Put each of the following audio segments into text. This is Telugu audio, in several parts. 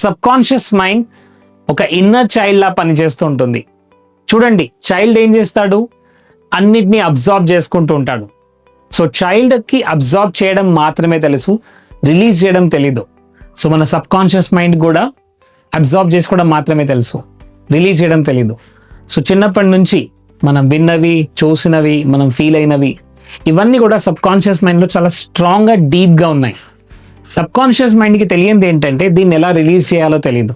సబ్ కాన్షియస్ మైండ్ ఒక ఇన్నర్ చైల్డ్లా పనిచేస్తూ ఉంటుంది చూడండి చైల్డ్ ఏం చేస్తాడు? అన్నిటినీ అబ్జార్బ్ చేసుకుంటూ ఉంటాడు. సో చైల్డ్కి అబ్జార్బ్ చేయడం మాత్రమే తెలుసు రిలీజ్ చేయడం తెలీదు. సో మన సబ్ కాన్షియస్ మైండ్ కూడా అబ్జార్బ్ చేసుకోవడం మాత్రమే తెలుసు రిలీజ్ చేయడం తెలీదు. సో చిన్నప్పటి నుంచి మనం విన్నవి చూసినవి మనం ఫీల్ అయినవి ఇవన్నీ కూడా సబ్ కాన్షియస్ మైండ్లో చాలా స్ట్రాంగ్గా డీప్గా ఉన్నాయి. సబ్ కాన్షియస్ మైండ్కి తెలియంది ఏంటంటే దీన్ని ఎలా రిలీజ్ చేయాలో తెలియదు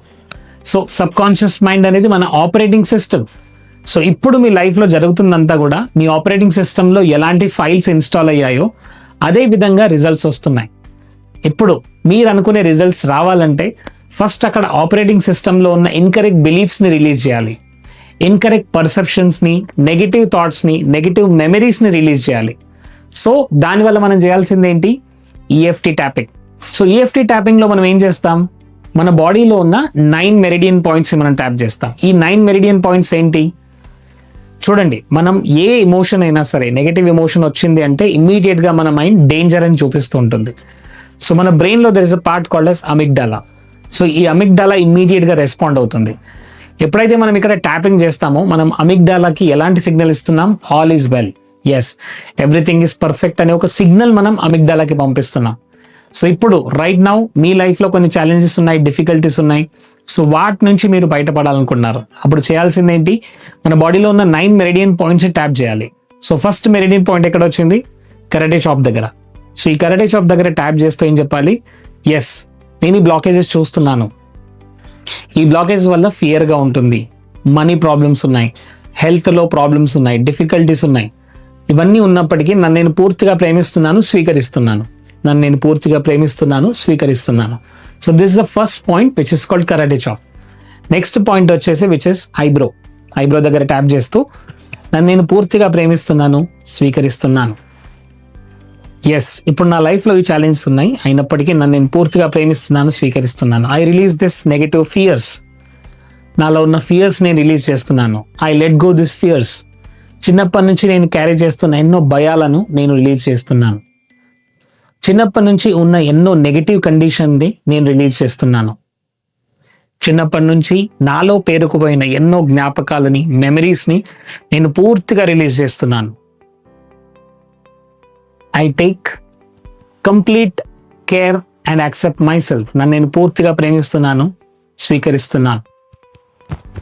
సో సబ్ కాన్షియస్ మైండ్ అనేది మన ఆపరేటింగ్ సిస్టమ్. సో ఇప్పుడు మీ లైఫ్లో జరుగుతుందంతా కూడా మీ ఆపరేటింగ్ సిస్టంలో ఎలాంటి ఫైల్స్ ఇన్స్టాల్ అయ్యాయో అదే విధంగా రిజల్ట్స్ వస్తున్నాయి. ఇప్పుడు మీరు అనుకునే రిజల్ట్స్ రావాలంటే ఫస్ట్ అక్కడ ఆపరేటింగ్ సిస్టంలో ఉన్న ఇన్కరెక్ట్ బిలీఫ్స్ని రిలీజ్ చేయాలి. ఇన్కరెక్ట్ పర్సెప్షన్స్ని నెగిటివ్ థాట్స్ని నెగిటివ్ మెమరీస్ని రిలీజ్ చేయాలి. సో దానివల్ల మనం చేయాల్సింది ఏంటి? ఈఎఫ్టీ ట్యాపింగ్ సో ఈఎఫ్టీ ట్యాపింగ్లో మనం ఏం చేస్తాం? మన బాడీలో ఉన్న నైన్ మెరిడియన్ పాయింట్స్ మనం ట్యాప్ చేస్తాం. ఈ నైన్ మెరిడియన్ పాయింట్స్ ఏంటి? చూడండి మనం ఏ ఎమోషన్ అయినా సరే నెగటివ్ ఎమోషన్ వచ్చింది అంటే ఇమ్మీడియట్గా మన మైండ్ డేంజర్ అని చూపిస్తూ ఉంటుంది. సో మన బ్రెయిన్లో there is a part called as amygdala so ఈ అమిగ్డాలా ఇమ్మీడియట్గా రెస్పాండ్ అవుతుంది. ఎప్పుడైతే మనం ఇక్కడ ట్యాపింగ్ చేస్తామో మనం అమిగ్డాలాకి ఎలాంటి సిగ్నల్ ఇస్తున్నాం? All is well as everything is perfect అనే ఒక సిగ్నల్ మనం అమిగ్డాలాకి పంపిస్తున్నాం. సో ఇప్పుడు రైట్ నౌ మీ లైఫ్లో కొన్ని ఛాలెంజెస్ ఉన్నాయి డిఫికల్టీస్ ఉన్నాయి. సో వాటి నుంచి మీరు బయటపడాలనుకున్నారు అప్పుడు చేయాల్సింది ఏంటి? మన బాడీలో ఉన్న నైన్ మెరిడియన్ పాయింట్స్ ట్యాప్ చేయాలి. సో ఫస్ట్ మెరిడియన్ పాయింట్ ఎక్కడ వచ్చింది? కరటే షాప్ దగ్గర. సో ఈ కరటే షాప్ దగ్గర ట్యాప్ చేస్తే ఏం చెప్పాలి? ఎస్ నేను ఈ బ్లాకేజెస్ చూస్తున్నాను. ఈ బ్లాకేజెస్ వల్ల ఫియర్గా ఉంటుంది. మనీ ప్రాబ్లమ్స్ ఉన్నాయి. హెల్త్లో ప్రాబ్లమ్స్ ఉన్నాయి. డిఫికల్టీస్ ఉన్నాయి. ఇవన్నీ ఉన్నప్పటికీ నన్ను నేను పూర్తిగా ప్రేమిస్తున్నాను స్వీకరిస్తున్నాను. నన్ను నేను పూర్తిగా ప్రేమిస్తున్నాను స్వీకరిస్తున్నాను. So this the first point which is called karate chop next point వచ్చేసి విచ్ ఇస్ ఐబ్రో ఐబ్రో దగ్గర ట్యాప్ చేస్తూ నన్ను నేను పూర్తిగా ప్రేమిస్తున్నాను స్వీకరిస్తున్నాను. ఎస్ ఇప్పుడు నా లైఫ్లో ఈ ఛాలెంజెస్ ఉన్నాయి. అయినప్పటికీ నన్ను నేను పూర్తిగా ప్రేమిస్తున్నాను స్వీకరిస్తున్నాను. I release this negative fears నాలో ఉన్న ఫియర్స్ నేను రిలీజ్ చేస్తున్నాను. I let go this fears చిన్నప్పటి నుంచి నేను క్యారీ చేస్తున్న ఎన్నో భయాలను నేను రిలీజ్ చేస్తున్నాను. చిన్నప్పటి నుంచి ఉన్న ఎన్నో నెగటివ్ కండిషన్ని నేను రిలీజ్ చేస్తున్నాను. చిన్నప్పటి నుంచి నాలో పేరుకుపోయిన ఎన్నో జ్ఞాపకాలని మెమరీస్ని నేను పూర్తిగా రిలీజ్ చేస్తున్నాను. I take complete care and accept myself నన్ను నేను పూర్తిగా ప్రేమిస్తున్నాను స్వీకరిస్తున్నాను.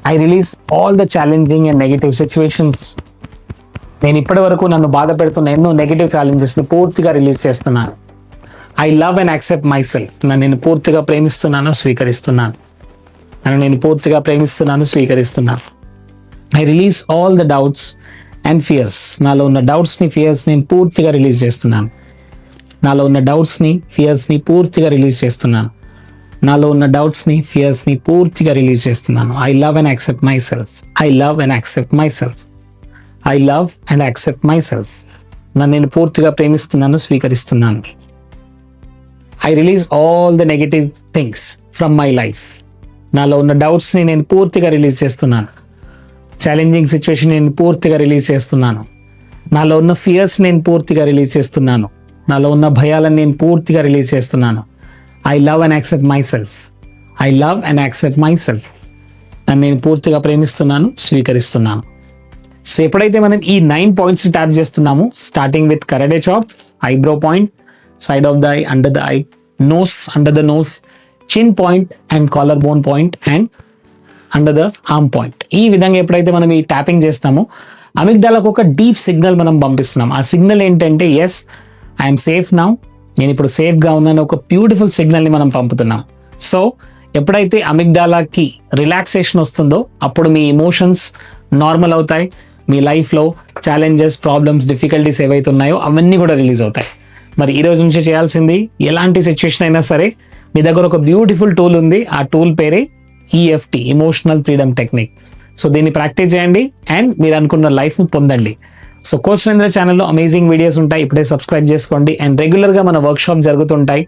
I release all the challenging and negative situations నేను ఇప్పటి వరకు నన్ను బాధ పెడుతున్న ఎన్నో నెగిటివ్ ఛాలెంజెస్ని పూర్తిగా రిలీజ్ చేస్తున్నాను. I love and accept myself నన్ను నేను పూర్తిగా ప్రేమిస్తున్నాను స్వీకరిస్తున్నాను. నన్ను నేను పూర్తిగా ప్రేమిస్తున్నాను స్వీకరిస్తున్నాను. I release all the doubts and fears నాలో ఉన్న డౌట్స్ని ఫియర్స్ నేను పూర్తిగా రిలీజ్ చేస్తున్నాను. నాలో ఉన్న డౌట్స్ని ఫియర్స్ని పూర్తిగా రిలీజ్ చేస్తున్నాను. నాలో ఉన్న డౌట్స్ని ఫియర్స్ని పూర్తిగా రిలీజ్ చేస్తున్నాను. I love and accept myself I love and accept myself I love and accept myself నన్ను నేను పూర్తిగా ప్రేమిస్తున్నాను స్వీకరిస్తున్నాను. I release all the negative things from my life నాలో ఉన్న డౌట్స్ని నేను పూర్తిగా రిలీజ్ చేస్తున్నాను. ఛాలెంజింగ్ సిచ్యువేషన్ నేను పూర్తిగా రిలీజ్ చేస్తున్నాను. నాలో ఉన్న ఫియర్స్ నేను పూర్తిగా రిలీజ్ చేస్తున్నాను. నాలో ఉన్న భయాలను నేను పూర్తిగా రిలీజ్ చేస్తున్నాను. I love and accept myself I love and accept myself నన్ను నేను పూర్తిగా ప్రేమిస్తున్నాను స్వీకరిస్తున్నాను. సో ఎప్పుడైతే మనం ఈ నైన్ పాయింట్స్ ట్యాప్ చేస్తున్నామో starting with karate chop eyebrow point side of the eye under the eye nose under the nose chin point and collarbone point and under the arm point ఈ విధంగా ఎప్పుడైతే మనం ఈ ట్యాపింగ్ చేస్తామో అమిగ్డాలకు ఒక డీప్ సిగ్నల్ మనం పంపిస్తున్నాం. ఆ సిగ్నల్ ఏంటంటే ఎస్ ఐఎమ్ సేఫ్ నౌ నేను ఇప్పుడు సేఫ్గా ఉన్నాను. ఒక బ్యూటిఫుల్ సిగ్నల్ని మనం పంపుతున్నాం. సో ఎప్పుడైతే అమిగ్డాలాకి రిలాక్సేషన్ వస్తుందో అప్పుడు మీ ఎమోషన్స్ నార్మల్ అవుతాయి. మీ లైఫ్లో ఛాలెంజెస్ ప్రాబ్లమ్స్ డిఫికల్టీస్ ఏవైతే ఉన్నాయో అవన్నీ కూడా రిలీజ్ అవుతాయి. మరి ఈ రోజు నుంచి చేయాల్సింది ఎలాంటి సిచ్యువేషన్ అయినా సరే మీ దగ్గర ఒక బ్యూటిఫుల్ టూల్ ఉంది. ఆ టూల్ పేరే EFT emotional freedom technique so దీన్ని ప్రాక్టీస్ చేయండి అండ్ మీరు అనుకున్న లైఫ్ని పొందండి. సో కోచ్ చంద్ర ఛానల్లో అమేజింగ్ వీడియోస్ ఉంటాయి. ఇప్పుడే సబ్స్క్రైబ్ చేసుకోండి. అండ్ రెగ్యులర్గా మన వర్క్షాప్ జరుగుతుంటాయి.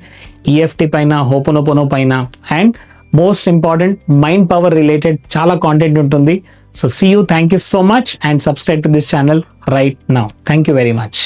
ఈఎఫ్టీ పైన హోపోనోపోనో పైన. And most important mind power related చాలా కాంటెంట్ ఉంటుంది. So see you thank you so much and subscribe to this channel right now thank you very much